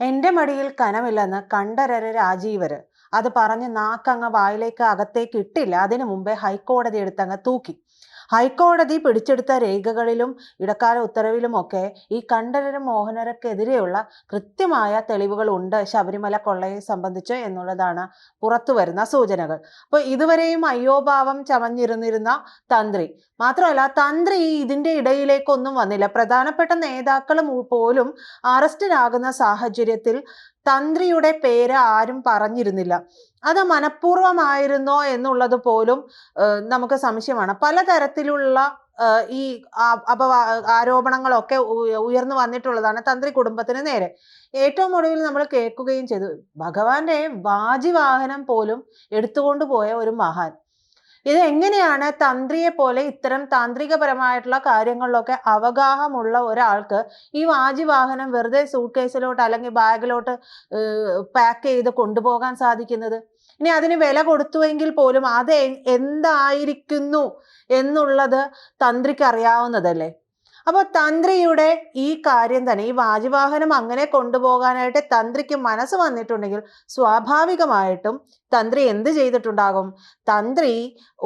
എന്റെ മടിയിൽ കനമില്ലെന്ന് കണ്ടരര് രാജീവര്. അത് പറഞ്ഞ് നാക്കങ്ങ് വായിലേക്ക് അകത്തേക്ക് ഇട്ടില്ല. അതിനു മുമ്പേ ഹൈക്കോടതി എടുത്തങ്ങ് തൂക്കി. ഹൈക്കോടതി പിടിച്ചെടുത്ത രേഖകളിലും ഇടക്കാല ഉത്തരവിലുമൊക്കെ ഈ കണ്ഠരര് മോഹനരക്കെതിരെയുള്ള കൃത്യമായ തെളിവുകൾ ഉണ്ട് ശബരിമല കൊള്ളയെ സംബന്ധിച്ച് എന്നുള്ളതാണ് പുറത്തുവരുന്ന സൂചനകൾ. അപ്പോൾ ഇതുവരെയും അയ്യോഭാവം ചമഞ്ഞിരുന്നിരുന്ന തന്ത്രി. മാത്രമല്ല തന്ത്രി ഇതിന്റെ ഇടയിലേക്കൊന്നും വന്നില്ല. പ്രധാനപ്പെട്ട നേതാക്കൾ പോലും അറസ്റ്റിലാകുന്ന സാഹചര്യത്തിൽ തന്ത്രിയുടെ പേര് ആരും പറഞ്ഞിരുന്നില്ല. അത് മനഃപൂർവമായിരുന്നോ എന്നുള്ളത് പോലും നമുക്ക് സംശയമാണ്. പലതരത്തിലുള്ള ഈ അപവാ ആരോപണങ്ങളൊക്കെ ഉയർന്നു വന്നിട്ടുള്ളതാണ് തന്ത്രി കുടുംബത്തിന് നേരെ. ഏറ്റവും ഒടുവിൽ നമ്മൾ കേൾക്കുകയും ചെയ്തു. ഭഗവാന്റെ വാജിവാഹനം പോലും എടുത്തുകൊണ്ട് പോയ ഒരു മഹാൻ. ഇത് എങ്ങനെയാണ് തന്ത്രിയെ പോലെ ഇത്തരം താന്ത്രികപരമായിട്ടുള്ള കാര്യങ്ങളിലൊക്കെ അവഗാഹമുള്ള ഒരാൾക്ക് ഈ വാജിവാഹനം വെറുതെ സൂട്ട് കേസിലോട്ട് അല്ലെങ്കിൽ ബാഗിലോട്ട് പാക്ക് ചെയ്ത് കൊണ്ടുപോകാൻ സാധിക്കുന്നത്? ഇനി അതിന് വില കൊടുത്തുവെങ്കിൽ പോലും അത് എന്തായിരിക്കുന്നു എന്നുള്ളത് തന്ത്രിക്ക് അറിയാവുന്നതല്ലേ? അപ്പോൾ തന്ത്രിയുടെ ഈ കാര്യം തന്നെ ഈ വാജിവാഹനം അങ്ങനെ കൊണ്ടുപോകാനായിട്ട് തന്ത്രിക്ക് മനസ്സ് വന്നിട്ടുണ്ടെങ്കിൽ സ്വാഭാവികമായിട്ടും തന്ത്രി എന്ത് ചെയ്തിട്ടുണ്ടാകും? തന്ത്രി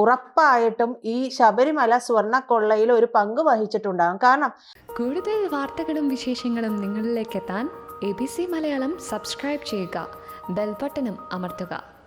ഉറപ്പായിട്ടും ഈ ശബരിമല സ്വർണക്കൊള്ളയിൽ ഒരു പങ്ക് വഹിച്ചിട്ടുണ്ടാകും. കാരണം കൂടുതൽ വാർത്തകളും വിശേഷങ്ങളും നിങ്ങളിലേക്ക് എത്താൻ A B C Malayalam subscribe ചെയ്യുക ബെൽബട്ടനും അമർത്തുക.